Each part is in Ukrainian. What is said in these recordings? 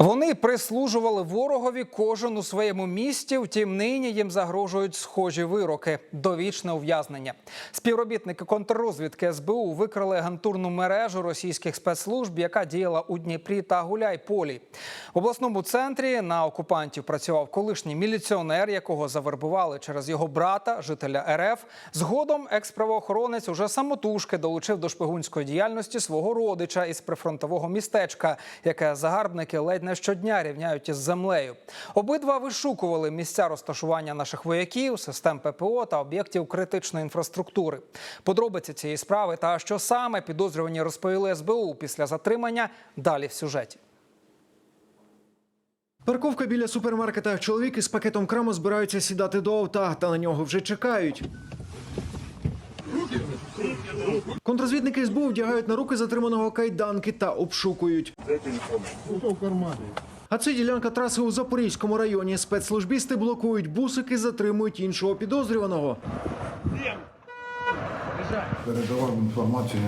Вони прислужували ворогові кожен у своєму місті. Втім, нині їм загрожують схожі вироки довічне ув'язнення. Співробітники контррозвідки СБУ викрили агентурну мережу російських спецслужб, яка діяла у Дніпрі та Гуляйполі. В обласному центрі на окупантів працював колишній міліціонер, якого завербували через його брата, жителя РФ. Згодом екс-правоохоронець уже самотужки долучив до шпигунської діяльності свого родича із прифронтового містечка, яке загарбники ледь не щодня рівняють із землею. Обидва вишукували місця розташування наших вояків, систем ППО та об'єктів критичної інфраструктури. Подробиці цієї справи та що саме підозрювані розповіли СБУ після затримання далі в сюжеті. Парковка біля супермаркета. Чоловік із пакетом краму збираються сідати до авто, та на нього вже чекають. Контрозвідники СБУ вдягають на руки затриманого кайданки та обшукують. А це ділянка траси у Запорізькому районі. Спецслужбісти блокують бусики, затримують іншого підозрюваного. передавав інформацію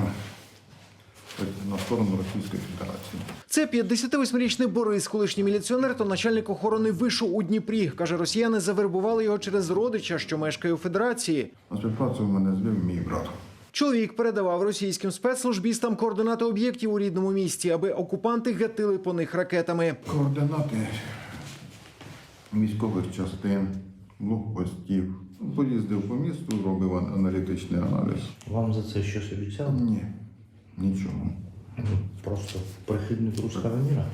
на сторону Російської Федерації. Це 58-річний Борис, колишній міліціонер та начальник охорони вишу у Дніпрі. Каже, росіяни завербували його через родича, що мешкає у Федерації. На співпрацю мене звів мій брат. Чоловік передавав російським спецслужбістам координати об'єктів у рідному місті, аби окупанти гатили по них ракетами. Координати військових частин, блокпостів. Поїздив по місту, робив аналітичний аналіз. Вам за це щось обіцяли? Ні, нічого. Просто прихильник руського міра?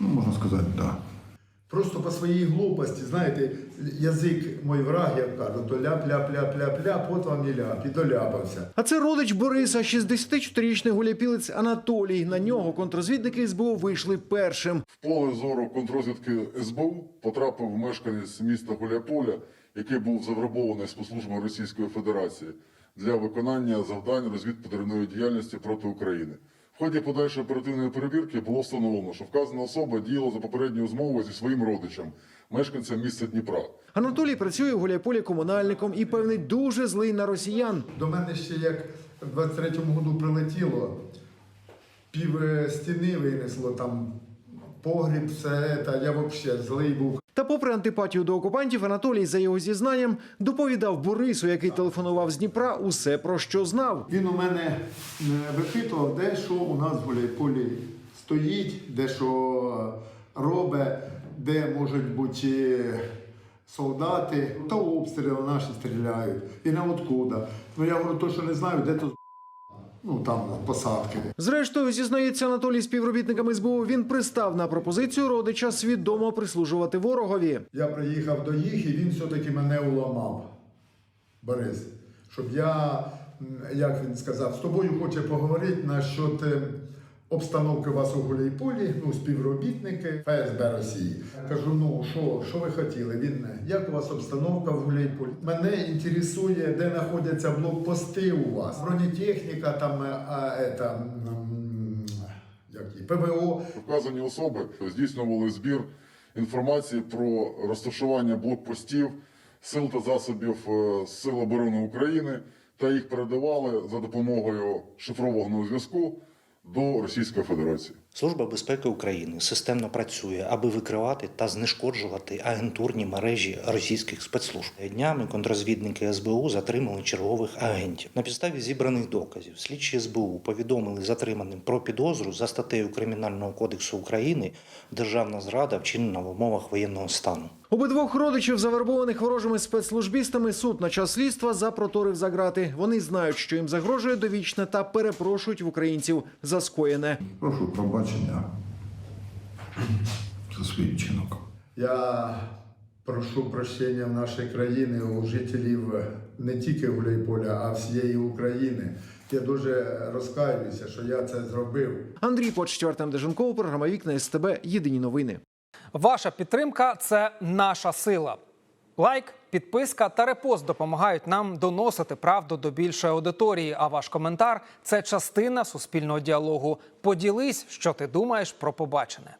Ну, можна сказати, так. Да. Просто по своїй глупості, знаєте, язик мой враг, як кажуть, то ляп-ляп-ляп-ляп-ляп, от вам і ляп, і доляпався. А це родич Бориса, 64-річний гуляпілець Анатолій. На нього контрозвідники СБУ вийшли першим. В поле зору контрозвідки СБУ потрапив мешканець міста Гуляйполя, який був завербований спецслужбами Російської Федерації для виконання завдань розвідпотерної діяльності проти України. В ході подальшої оперативної перевірки було встановлено, що вказана особа діяла за попередньою змовою зі своїм родичем, мешканцем міста Дніпра. Анатолій працює в гуляйполі комунальником і певний дуже злий на росіян. До мене ще як в 23-му году прилетіло, пів е, стіни винесло там, погріб, все, та я взагалі злий був. Та, попри антипатію до окупантів, Анатолій, за його зізнанням, доповідав Борису, який телефонував з Дніпра, усе про що знав. Він у мене е, випитував, де що у нас в Гуляйполі стоїть, де що робить, де можуть бути солдати, та обстріли наші стріляють. І на откуда. Ну я говорю, то, що не знаю, де то ну там посадки. Зрештою, зізнається Анатолій співробітниками СБУ, він пристав на пропозицію родича свідомо прислужувати ворогові. Я приїхав до їх, і він все-таки мене уламав. Борис, щоб я, як він сказав, з тобою хоче поговорити насчет е, обстановки у вас у Гуляйполі, ну, співробітники ФСБ Росії. Кажу, ну що, що ви хотіли? Він, як у вас обстановка в Гуляйполі? Мене інтересує, де знаходяться блокпости у вас. Бронетехніка, там, е, а, ета, як її, ПВО. Вказані особи здійснювали збір інформації про розташування блокпостів сил та засобів е, Сил оборони України та їх передавали за допомогою шифрованого зв'язку до Російської Федерації. Служба безпеки України системно працює, аби викривати та знешкоджувати агентурні мережі російських спецслужб. Днями контрозвідники СБУ затримали чергових агентів. На підставі зібраних доказів слідчі СБУ повідомили затриманим про підозру за статтею Кримінального кодексу України Державна зрада вчинена в умовах воєнного стану. Обидвох родичів, завербованих ворожими спецслужбістами, суд на час слідства запроторив за грати. Вони знають, що їм загрожує довічне та перепрошують в українців за скоєне. Прошу пробачення за свій вчинок. Я прошу прощення в нашої країни у жителів не тільки Гуляйполя, а всієї України. Я дуже розкаюся, що я це зробив. Андрій Почтів, Артем Деженков, програма Вікна СТБ. Єдині новини. Ваша підтримка це наша сила. Лайк, підписка та репост допомагають нам доносити правду до більшої аудиторії. А ваш коментар це частина суспільного діалогу. Поділись, що ти думаєш про побачене.